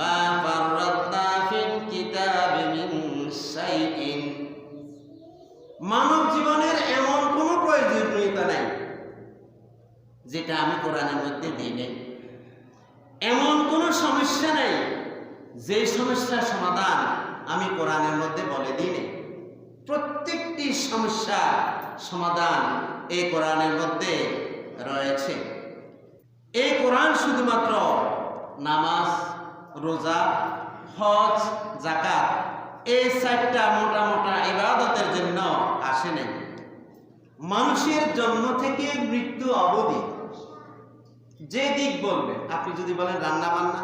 মা ফাররাতনা মিন মানব জীবনের এমন কোনো প্রয়োজনীয়তা নাই, যেটা আমি কোরআনের মধ্যে দিই নাই। এমন কোনো সমস্যা নাই, যে সমস্যার সমাধান আমি কোরআনের মধ্যে বলে দিই নাই। প্রত্যেকটি সমস্যার সমাধান এই কোরআনের মধ্যে রয়েছে। এই কোরআন শুধুমাত্র নামাজ রোজা, হজ জাকাত এই চারটা মোটা মোটা ইবাদতের জন্য আসে নাই। মানুষের জন্ম থেকে মৃত্যু অবধি। যে দিক বলবে, আপনি যদি বলেন রান্না বান্না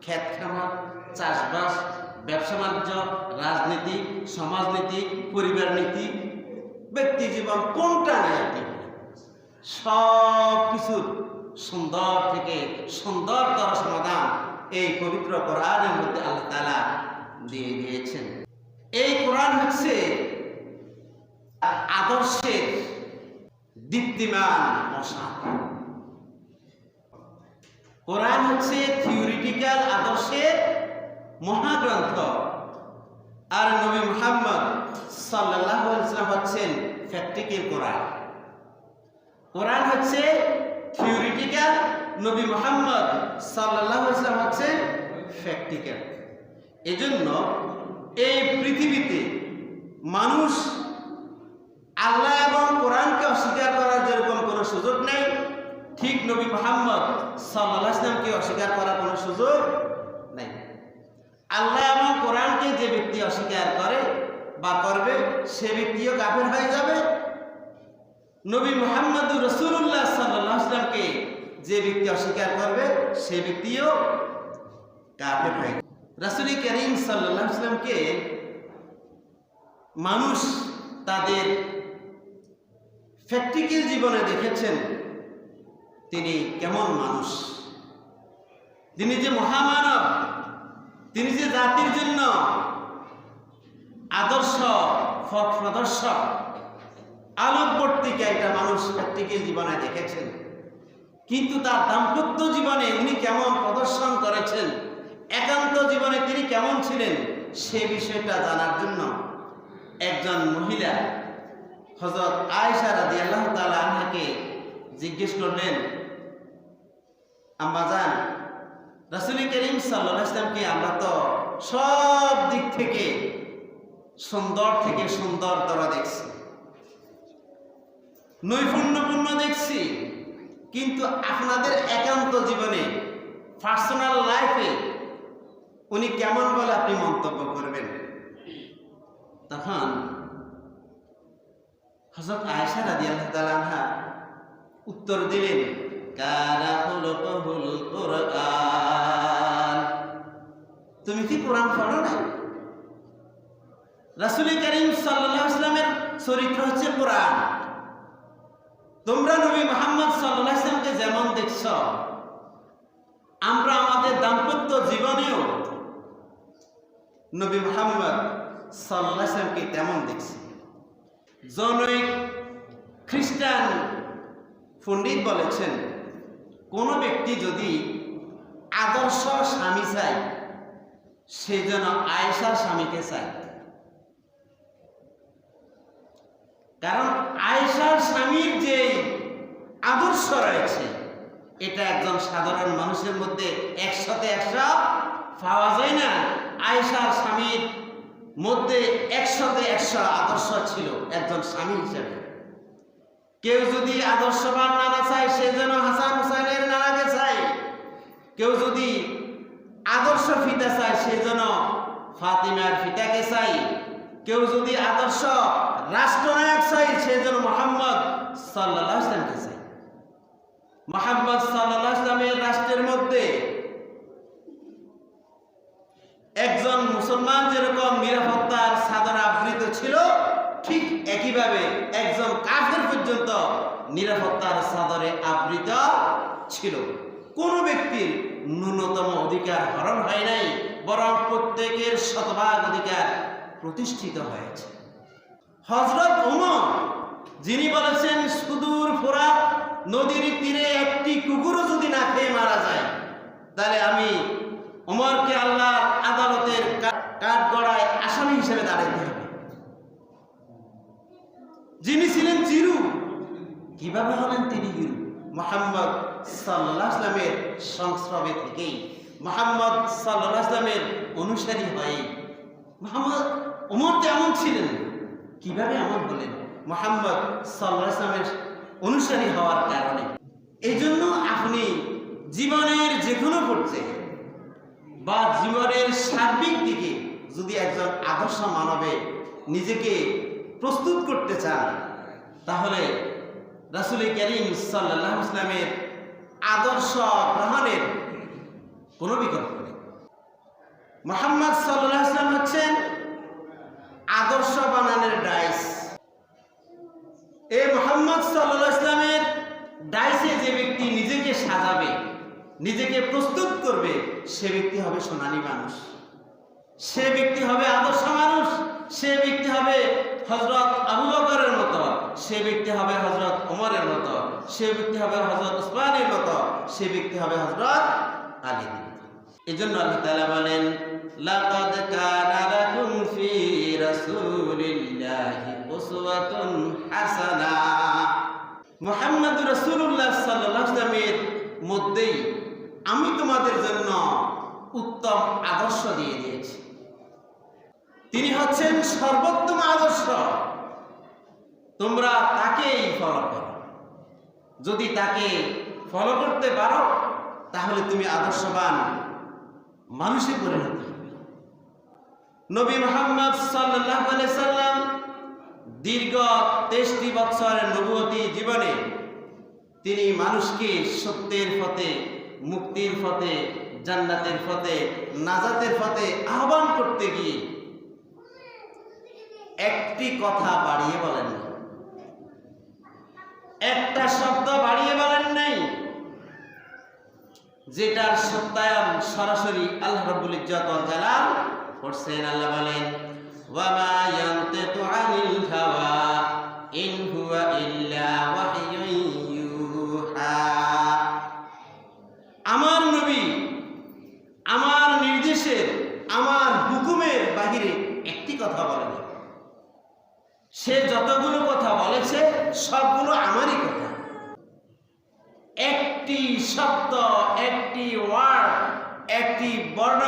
খেত খামার, চাষবাস, ব্যবসা বাণিজ্য, রাজনীতি, সমাজনীতি, পরিবার নীতি, ব্যক্তি জীবন, কোনটা নেই আপনি সব কিছুর সুন্দর থেকে সুন্দরতর সমাধান এই পবিত্র কোরআনের মধ্যে আল্লাহ তালা দিয়ে দিয়েছেন। এই কোরআন হচ্ছে আদর্শের দীপ্তিমান মশা। কোরআন হচ্ছে থিওরিটিক্যাল আদর্শের মহাগ্রন্থ। আর নবী মুহাম্মদ আলাইহি হচ্ছেন প্র্যাকটিক্যাল কোরআন। কোরআন হচ্ছে থিওরিটিক্যাল নবী মুহাম্মদ সাল্লাল্লাহু আলাইহি সাল্লাম হচ্ছে প্র্যাকটিক্যাল এজন্য এই পৃথিবীতে মানুষ আল্লাহ এবং কোরআনকে অস্বীকার করার যেরকম কোনো সুযোগ নেই, ঠিক নবী মোহাম্মদ সাল্লাহ ইসলামকে অস্বীকার করার কোনো সুযোগ নেই। আল্লাহ এবং কোরআনকে যে ব্যক্তি অস্বীকার করে বা করবে, সে ব্যক্তিও কাফের হয়ে যাবে নবী মোহাম্মদ রসুল্লাহ সাল্লাহ ইসলামকে যে ব্যক্তি অস্বীকার করবে, সে ব্যক্তিও কাফের হয়ে রাসুল করিম সাল্লাহ ইসলামকে মানুষ তাদের প্র্যাকটিক্যাল জীবনে দেখেছেন তিনি কেমন মানুষ। তিনি যে মহামানব, তিনি যে জাতির জন্য আদর্শ, পথ প্রদর্শক আলোকবর্তিকা এটা মানুষ প্র্যাকটিক্যাল জীবনে দেখেছেন? কিন্তু তার দাম্পত্য জীবনে উনি কেমন প্রদর্শন করেছেন? একান্ত জীবনে তিনি কেমন ছিলেন? সে বিষয়টা জানার জন্য একজন মহিলা হজরত আয়েশা রাদি আল্লাহ তালা আনহাকে জিজ্ঞেস করলেন আম্মাজান রাসুল করিম সাল্লাহ ইসলামকে আমরা তো সব দিক থেকে সুন্দর থেকে সুন্দর তরা দেখছি। নৈপুণ্যপূর্ণ দেখছি। কিন্তু আপনাদের একান্ত জীবনে পার্সোনাল লাইফে উনি কেমন বলে আপনি মন্তব্য করবেন? তখন হজরত আয়েশা রাজি আল্লাহ উত্তর দিলেন, কারা খুলুকুহুল কুরআন? তুমি কি কোরআন পড়ো না রাসূল করিম সাল্লাল্লাহু আলাইহি চরিত্র হচ্ছে কোরআন। তোমরা নবী মুহাম্মদ আলাইহি যেমন দেখছ, আমরা আমাদের দাম্পত্য জীবনেও নবী মুহাম্মদ আলাইহি তেমন দেখছি। জনৈক খ্রিস্টান পণ্ডিত বলেছেন, কোনো ব্যক্তি যদি আদর্শ স্বামী চায়, সে যেন আয়েশার স্বামীকে চায়। কারণ স্বামীর যে আদর্শ রয়েছে, এটা একজন সাধারণ মানুষের মধ্যে একশোতে একশো পাওয়া যায় না। আয়েশার স্বামীর মধ্যে একশোতে একশো আদর্শ ছিল একজন স্বামী হিসেবে। কেউ যদি আদর্শবান নানা চায় সে যেন হাসান হুসাইনের নানাকে চায়। কেউ যদি আদর্শ ফিতা চায়, সে যেন ফাতিমার ফিতাকে চাই কেউ যদি আদর্শ রাষ্ট্রনায়ক চাই, সে যেন মোহাম্মদ সাল্লাহ ইসলামকে চাই। মোহাম্মদ সাল্লাহ ইসলামের রাষ্ট্রের মধ্যে একজন মুসলমান যেরকম নিরাপত্তার সাদর আবৃত ছিল, ঠিক একইভাবে একজন কাফের পর্যন্ত নিরাপত্তার সাদরে আবৃত ছিল। কোন ব্যক্তির ন্যূনতম অধিকার হরণ হয় নাই, বরং প্রত্যেকের শতভাগ অধিকার প্রতিষ্ঠিত হয়েছে। হজরত উমর যিনি বলেছেন, সুদূর ফোরাত, নদীর তীরে একটি কুকুরও যদি না খেয়ে মারা যায়, তাহলে আমি উমরকে আল্লাহ কাঠ গড়ায় আসামি হিসেবে দাঁড়াইতে হবে। যিনি ছিলেন চিরু কীভাবে হলেন তিনি হিরু মোহাম্মদ সাল্লাহ ইসলামের সংস্রবে থেকেই, মোহাম্মদ সাল্লাহ ইসলামের অনুসারী হয়ে মোহাম্মদ ওমর তো এমন ছিলেন। কীভাবে এমন হলেন মোহাম্মদ সাল্লাহ ইসলামের অনুসারী হওয়ার কারণে? এই জন্য আপনি জীবনের যে কোনো পর্যায়ে বা জীবনের সার্বিক দিকে যদি একজন আদর্শ মানবে, নিজেকে প্রস্তুত করতে চান, তাহলে রাসুল করিম সাল্লাহ ইসলামের আদর্শ গ্রহণের কোনো বিকল্প নেই। মোহাম্মদ সাল্লাহ ইসলাম হচ্ছেন আদর্শ বানানের ডাইস এই মোহাম্মদ সাল্লা ইসলামের ডাইসে যে ব্যক্তি নিজেকে সাজাবে, নিজেকে প্রস্তুত করবে, সে ব্যক্তি হবে সোনালী মানুষ। সে ব্যক্তি হবে আদর্শ মানুষ, সে ব্যক্তি হবে হজরত আবু বকরের মতো, সে ব্যক্তি হবে হজরত ওমরের মতো, সে ব্যক্তি হবে হজরত উসমানের মতো, সে ব্যক্তি হবে হজরত মতো। এই জন্য আল্লাহ তাআলা বলেন, লাকাদ কানা রাসূলিল্লাহি উসওয়াতুন হাসানা। মুহাম্মদ রাসূলুল্লাহ সাল্লাল্লাহু আলাইহি মধ্যেই আমি তোমাদের জন্য উত্তম আদর্শ দিয়ে দিয়েছি। তিনি হচ্ছেন সর্বোত্তম আদর্শ। তোমরা তাকেই ফলো করো। যদি তাকে ফলো করতে পারো, তাহলে তুমি আদর্শবান মানুষে পরিণত নবী মোহাম্মদ সাল্লাহ সাল্লাম দীর্ঘ তেইশটি বছরের নবুয়তী জীবনে তিনি মানুষকে সত্যের পথে, মুক্তির পথে, জান্নাতের পথে, নাজাতের পথে আহ্বান করতে গিয়ে একটি কথা বাড়িয়ে বলেন একটা শব্দ বাড়িয়ে বলেন নাই, যেটার সত্যায়ন সরাসরি আল্লাহ রাব্বুল ইজ্জত ওয়াল জালাল করছেন আল্লাহ বলেন ওয়া মা ইয়ানতিকু আনিল হাওয়া, ইন হুয়া ইল্লা ওয়াহয়ুন আমার নবী, আমার নির্দেশের আমার হুকুমের বাহিরে একটি কথা বলেন। সে যতগুলো কথা বলেছে, সবগুলো আমারই কথা। একটি শব্দ, একটি ওয়ার্ড একটি বর্ণ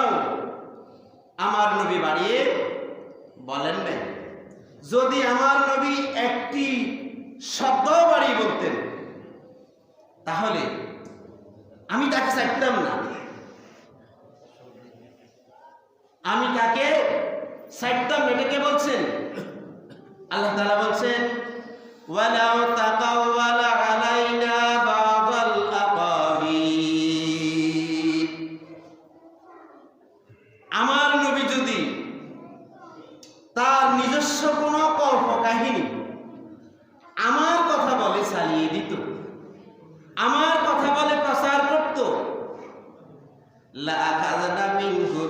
আমার নবী বাড়িয়ে বলেন নাই। যদি আমার নবী একটি শব্দ বাড়িয়ে বলতেন, তাহলে আমি তাকে চাইতাম না। আমি তাকে চাইতাম এটাকে বলছেন? আল্লাহ তাআলা বলছেন তাকাওয়ালা আলাইনা বাদাল আকাবির আমার নবী যদি তার নিজস্ব কোনো কল্প কাহিনী আমার কথা বলে চালিয়ে দিত আমার কথা বলে প্রচার করত লাআখাযনা মিনহু বিল-ইয়ামিন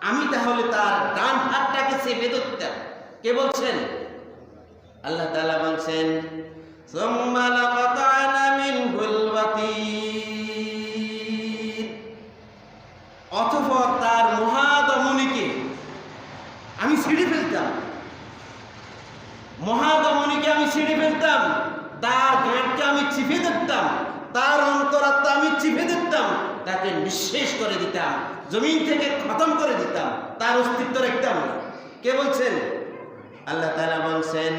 আমি তাহলে তার ডান হাতটাকে চেপে ধরতাম। কে বলছেন? আল্লাহ তাআলা বলছেন অতঃপর তার মহাদমনীকে আমি ছিঁড়ে ফেলতাম। মহাদমনীকে আমি ছিঁড়ে ফেলতাম। তার গাঁটকে আমি চিপে ধরতাম। তার অন্তরাত্মা আমি চিপে ধরতাম। তাকে নিঃশেষ করে দিতাম, জমিন থেকে খতম করে দিতাম, তার অস্তিত্ব রাখতাম না। কে বলছেন? আল্লাহ তাআলা বলছেন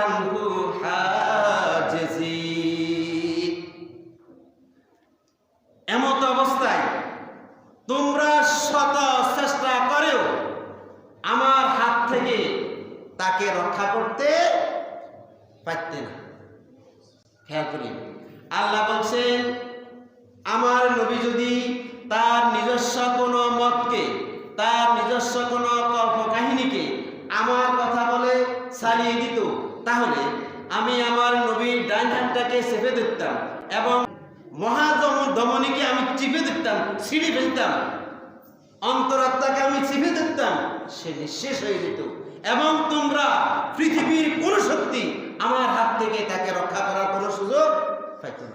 আনহু হাজিজিন এমত অবস্থায় তোমরা শত চেষ্টা করেও আমার হাত থেকে তাকে রক্ষা করতে পারতে না। খেয়াল করি। আল্লাহ বলছেন, আমার নবী যদি তার নিজস্ব কোনো মতকে, তার নিজস্ব কোনো কল্প কাহিনীকে আমার কথা বলে চালিয়ে দিত, তাহলে আমি আমার নবীর ডাইন হাতটাকে চেপে ধরতাম এবং মহাদম দমনীকে আমি চিপে ধরতাম, ছিঁড়ে ফেলতাম। অন্তরাত্মাকে আমি চিপে ধরতাম, সে নিঃশেষ হয়ে যেত। এবং তোমরা পৃথিবীর কোন শক্তি আমার হাত থেকে তাকে রক্ষা করার কোনো সুযোগ পাইত না।